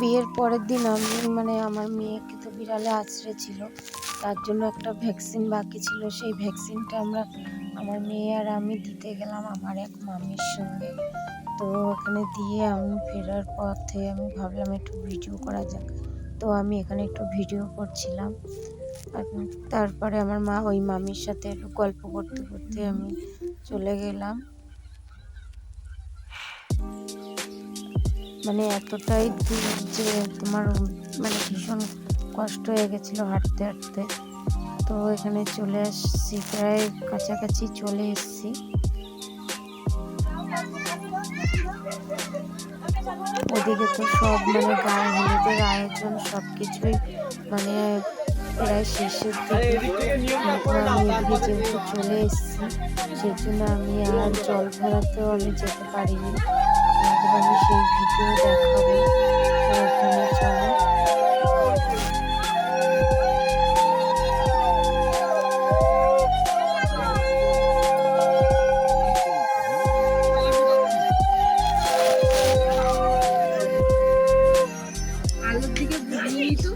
বিয়ের পরের দিন আমি মানে আমার মেয়েকে তো বিড়ালে আছড়ে ছিল, তার জন্য একটা ভ্যাকসিন বাকি ছিল, সেই ভ্যাকসিনটা আমরা, আমার মেয়ে আর আমি দিতে গেলাম আমার এক মামির সঙ্গে। তো ওখানে দিয়ে আমি ফেরার পথে আমি ভাবলাম একটু ভিডিও করা যাক। তো আমি এখানে একটু ভিডিও করছিলাম। তারপরে আমার মা ওই মামির সাথে একটু গল্প করতে করতে আমি চলে গেলাম। মানে এতটাই দূর যে তোমার মানে ভীষণ কষ্ট হয়ে গেছিল হাঁটতে হাঁটতে। তো এখানে চলে আসছি, প্রায় কাছাকাছি চলে এসেছি। ওদিকে তো সব মানে গায়ে হলুদের আয়োজন সব কিছুই মানে প্রায় শেষের দিকে। আমি এদিকে যেহেতু চলে এসেছি সেই জন্য আমি আর জল ভরাতেও আমি যেতে পারিনি। আপনাদের আমি সেই ভিডিও দেখাবো। আলুর দিকে ঘুরিয়ে তো।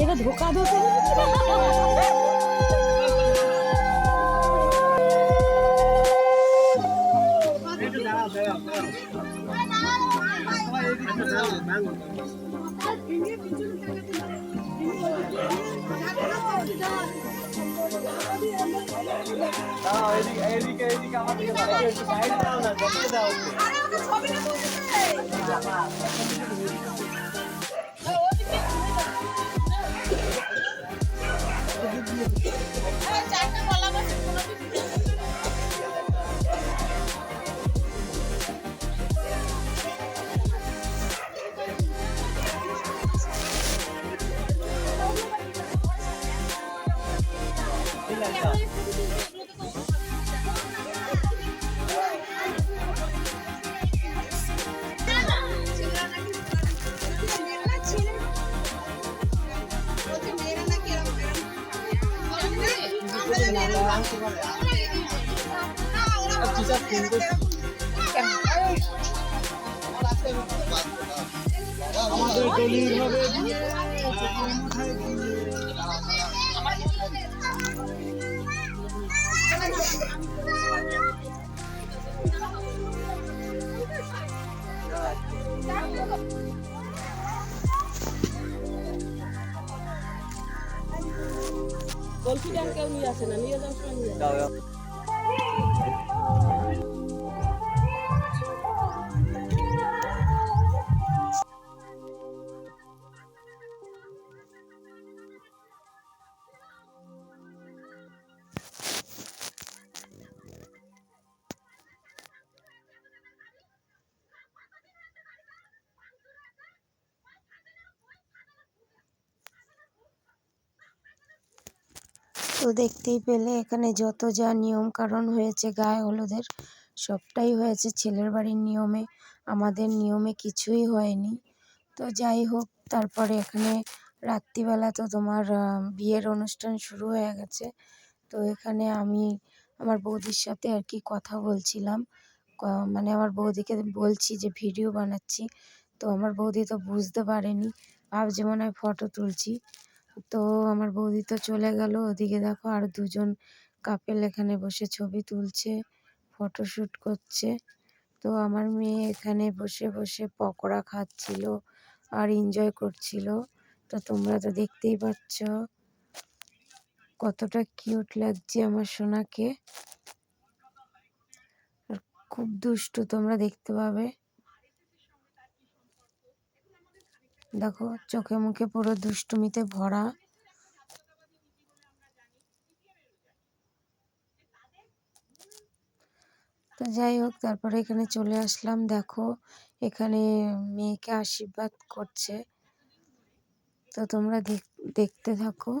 এটা ধোকা ধোকা। দিকে দাও আমাদের দলিল হবে দিয়ে মাথায় গল্পি কেউ নিয়ে আসে না নিয়ে যাওয়ার সময় নিয়ে তো দেখতেই পেলে এখানে যত যা নিয়ম কারণ হয়েছে গায়ে হলুদের, সবটাই হয়েছে ছেলের বাড়ির নিয়মে। আমাদের নিয়মে কিছুই হয়নি। তো যাই হোক, তারপরে এখানে রাত্রিবেলা তো তোমার বিয়ের অনুষ্ঠান শুরু হয়ে গেছে। তো এখানে আমি আমার বৌদির সাথে আর কি কথা বলছিলাম। মানে আমার বৌদিকে বলছি যে ভিডিও বানাচ্ছি। তো আমার বৌদি তো বুঝতে পারেনি। ভাবছে মনে হয় ফটো তুলছি। তো আমার বৌদি তো চলে গেল। ওদিকে দেখো আর দুজন কাপেল এখানে বসে ছবি তুলছে ফটোশ্যুট করছে। তো আমার মেয়ে এখানে বসে বসে পকোড়া খাচ্ছিল আর এনজয় করছিল। তো তোমরা তো দেখতেই পাচ্ছ কতটা কিউট লাগছে আমার সোনাকে। খুব দুষ্টু তোমরা দেখতে পাবে। দেখো, চোখে মুখে পুরো দুষ্টুমিতে ভরা। তো যাই হোক, তারপরে এখানে চলে আসলাম। দেখো, এখানে মেয়েকে আশীর্বাদ করছে। তো তোমরা দেখ- দেখতে থাকো।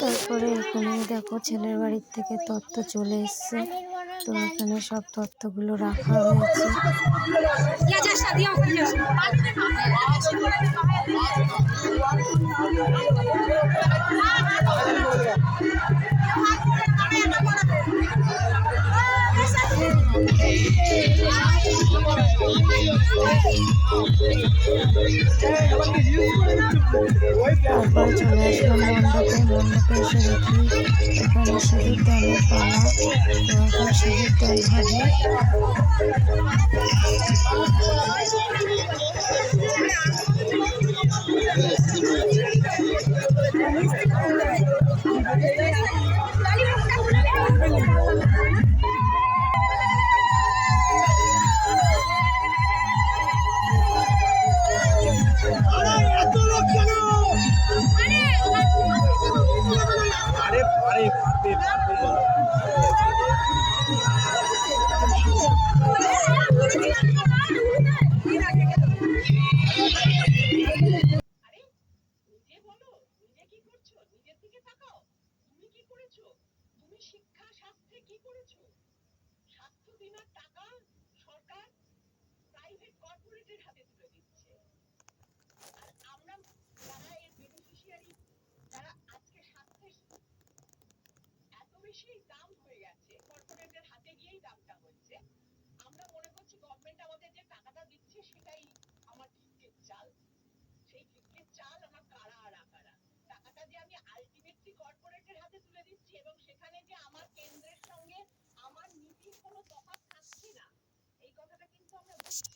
তারপরে এখানে দেখো ছেলের বাড়ির থেকে তত্ত্ব চলে এসছে। তো এখানে সব তত্ত্বগুলো রাখা হয়েছে। তারপরে চলে আসলাম মণ্ডপে মণ্ডপে এসে দেখি এখানে সিঁদুর দানের পালা। তো এখন সিঁদুর বেশি দাম হয়ে গেছে হচ্ছে কর্পোরেটের হাতে গিয়েই দামটা হচ্ছে। আমরা মনে করছি গভর্নমেন্ট আমাদের যে টাকাটা দিচ্ছে সেটাই আমার ভিক্ষের চাল। সেই ভিক্ষের চাল আমার কারা আর আকারা। টাকাটা যে আমি আলটিমেটলি কর্পোরেটের হাতে তুলে দিচ্ছি এবং সেখানে যে আমার কেন্দ্রের সঙ্গে আমার নীতির কোনো তফাৎ থাকছে না, এই কথাটা কিন্তু আমরা বুঝছি